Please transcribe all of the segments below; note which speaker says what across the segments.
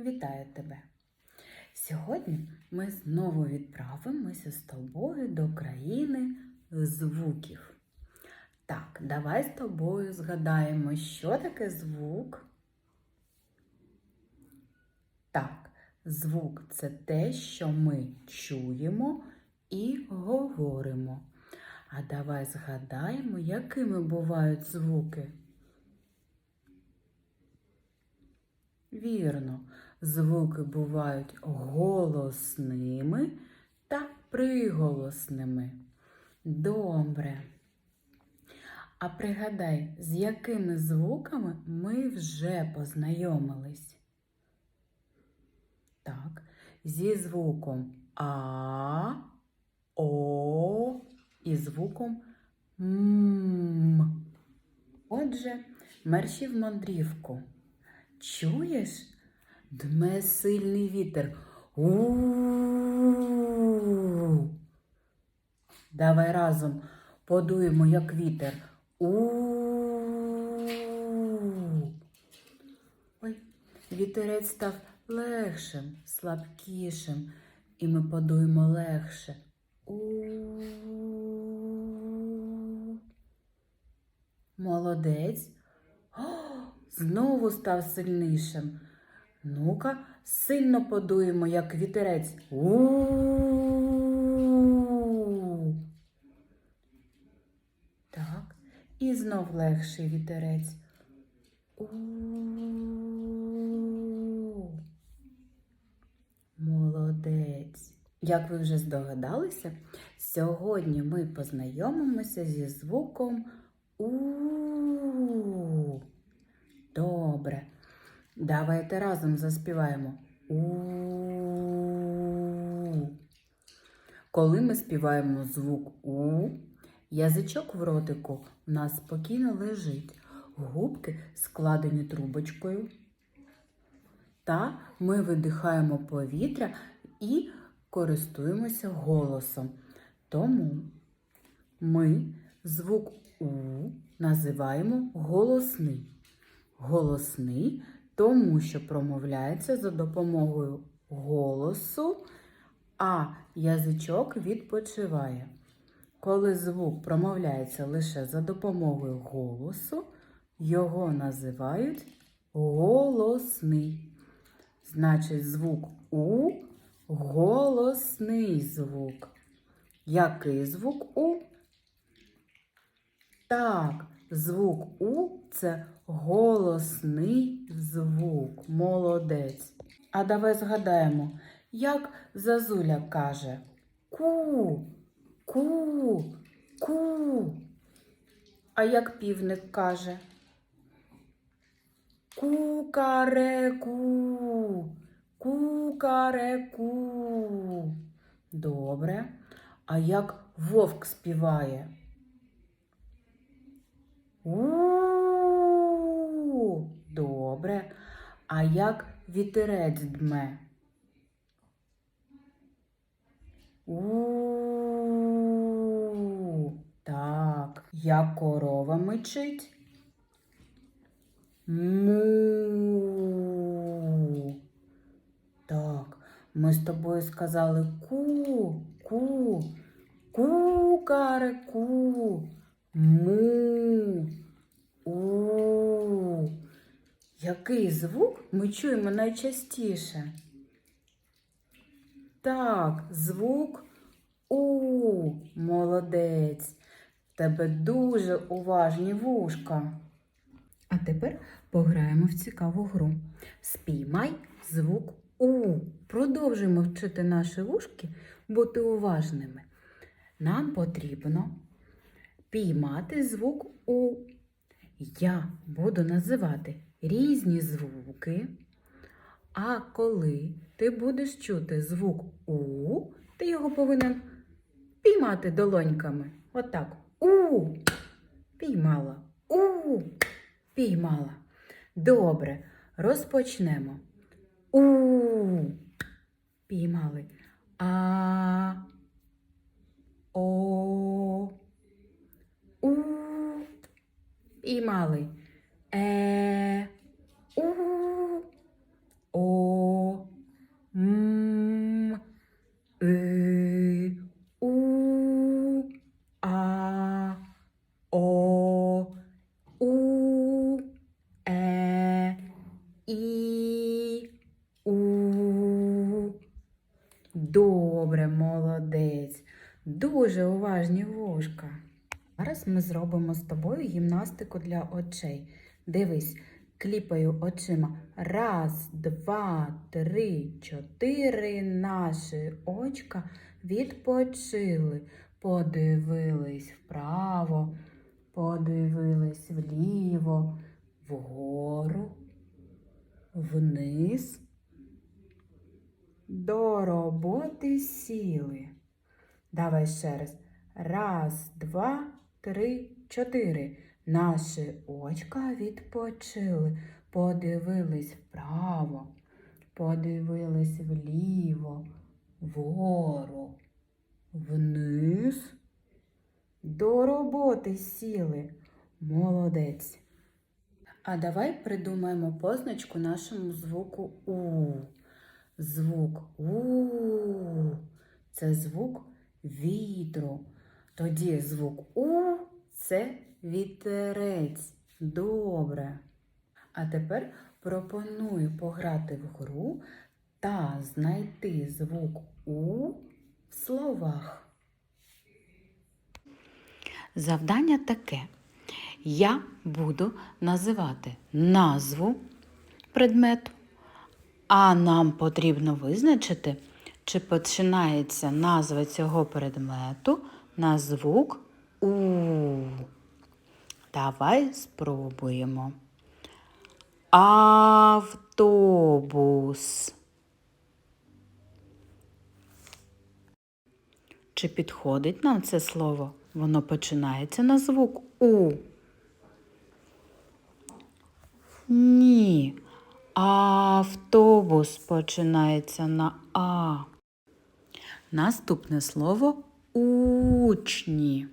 Speaker 1: вітаю тебе! Сьогодні ми знову відправимося з тобою до країни звуків. Так, давай з тобою згадаємо, що таке звук. Так, звук це те, що ми чуємо і говоримо. А давай згадаємо, якими бувають звуки. Вірно, звуки бувають голосними та приголосними. Добре. А пригадай, з якими звуками ми вже познайомились? Так, зі звуком А, О і звуком М. Отже, мерші в мандрівку. Чуєш? Дме сильний вітер. У. Давай разом подуємо, як вітер. У. Ой, вітерець став легшим, слабкішим, і ми подуємо легше. У. Молодець. О, знову став сильнішим. Ну-ка, сильно подуємо, як вітерець. У. Так, і знов легший вітерець. У. Молодець. Як ви вже здогадалися, сьогодні ми познайомимося зі звуком У. Добре. Давайте разом заспіваємо. У. Коли ми співаємо звук У, язичок в ротику у нас спокійно лежить, губки складені трубочкою. Та ми видихаємо повітря і користуємося голосом. Тому ми звук У називаємо голосний. Голосний, тому що промовляється за допомогою голосу, а язичок відпочиває. Коли звук промовляється лише за допомогою голосу, його називають голосний. Значить, звук У голосний звук. Який звук У? Так, звук У це голосний звук. Молодець. А давай згадаємо, як зазуля каже ку, ку, ку. А як півник каже Кукареку, кукареку. Добре. А як вовк співає? У. Добре. А як вітерець дме? У. Так. Як корова мичить? Му. Так, ми з тобою сказали ку, ку, кукареку, му. У. Який звук ми чуємо найчастіше? Так, звук У. Молодець. Тебе дуже уважні вушка. А тепер пограємо в цікаву гру. Спіймай звук У. Продовжуємо вчити наші вушки бути уважними. Нам потрібно піймати звук У. Я буду називати різні звуки. А коли ти будеш чути звук У, ти його повинен піймати долоньками. Отак. У. Піймала. У. Піймала. Добре. Розпочнемо. У. Піймали. А. і мали е, у, о, м, и, у, а, о, у, е, і, у. Добре, молодець. Дуже уважні вушка. Зараз ми зробимо з тобою гімнастику для очей. Дивись, кліпаю очима. Раз, два, три, чотири. Наші очка відпочили. Подивились вправо, подивились вліво, вгору, вниз. До роботи сіли. Давай ще раз. Раз, два, три, чотири. Наші очка відпочили. Подивились вправо, подивились вліво, вгору, вниз. До роботи сіли. Молодець. А давай придумаємо позначку нашому звуку У. Звук У. Це звук вітру. Тоді звук У це вітерець. Добре. А тепер пропоную пограти в гру та знайти звук У в словах. Завдання таке. Я буду називати назву предмету, а нам потрібно визначити, чи починається назва цього предмету на звук У. Давай спробуємо. Автобус. Чи підходить нам це слово? Воно починається на звук У. Ні. Автобус починається на А. Наступне слово учні.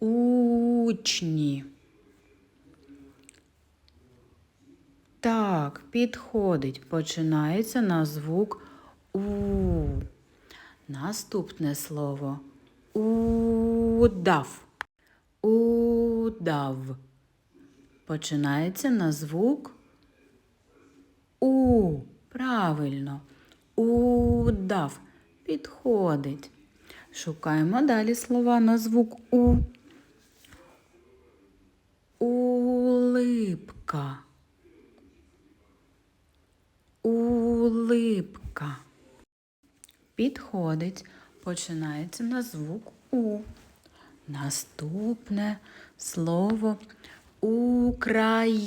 Speaker 1: Учні. Так, підходить. Починається на звук У. Наступне слово удав. Удав. Починається на звук У. Правильно. Удав. Підходить. Шукаємо далі слова на звук У. Улипка. Улипка. Підходить. Починається на звук У. Наступне слово Українка.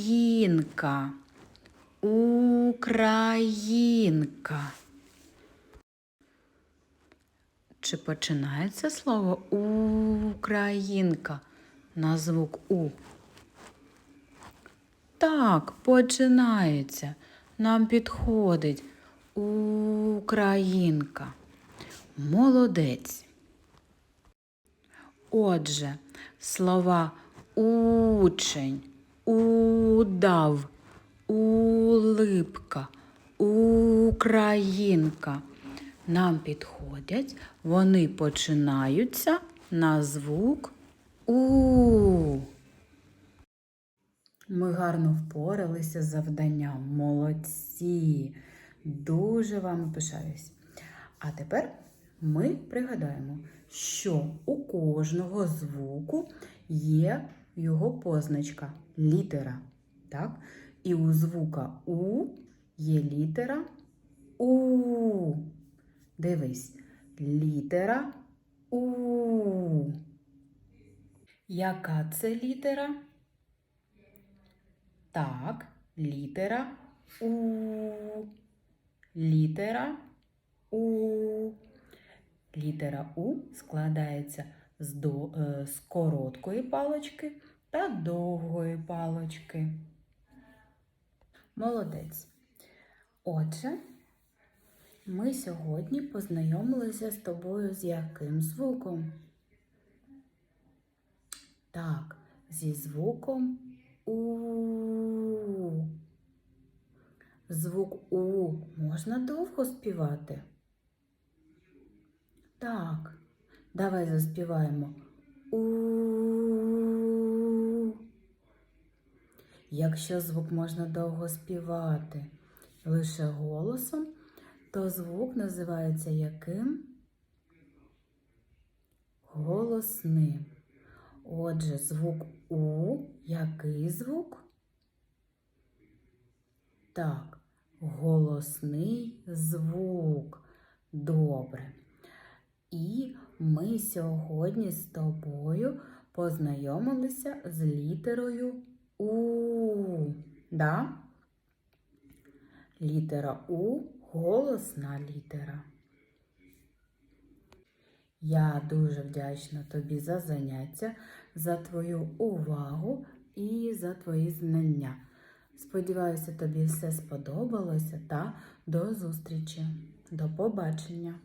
Speaker 1: Українка. Чи починається слово Українка на звук У? Так, починається. Нам підходить Українка. Молодець. Отже, слова учень, удав, улипка, українка нам підходять, вони починаються на звук У. Ми гарно впоралися з завданням. Молодці. Дуже вами пишаюсь. А тепер ми пригадаємо, що у кожного звуку є його позначка літера. Так? І у звука У є літера У. Дивись, літера У. Яка це літера? Так, літера У. Літера У. Літера У складається з, до, е, з короткої палочки та довгої палочки. Молодець. Отже, ми сьогодні познайомилися з тобою з яким звуком? Так, зі звуком У. Звук У можна довго співати? Так, давай заспіваємо У. Якщо звук можна довго співати лише голосом, то звук називається яким? Голосним. Отже, звук У. Який звук? Так, голосний звук. Добре. І ми сьогодні з тобою познайомилися з літерою У. Да? Літера У голосна літера. Я дуже вдячна тобі за заняття, за твою увагу і за твої знання. Сподіваюся, тобі все сподобалося та до зустрічі. До побачення!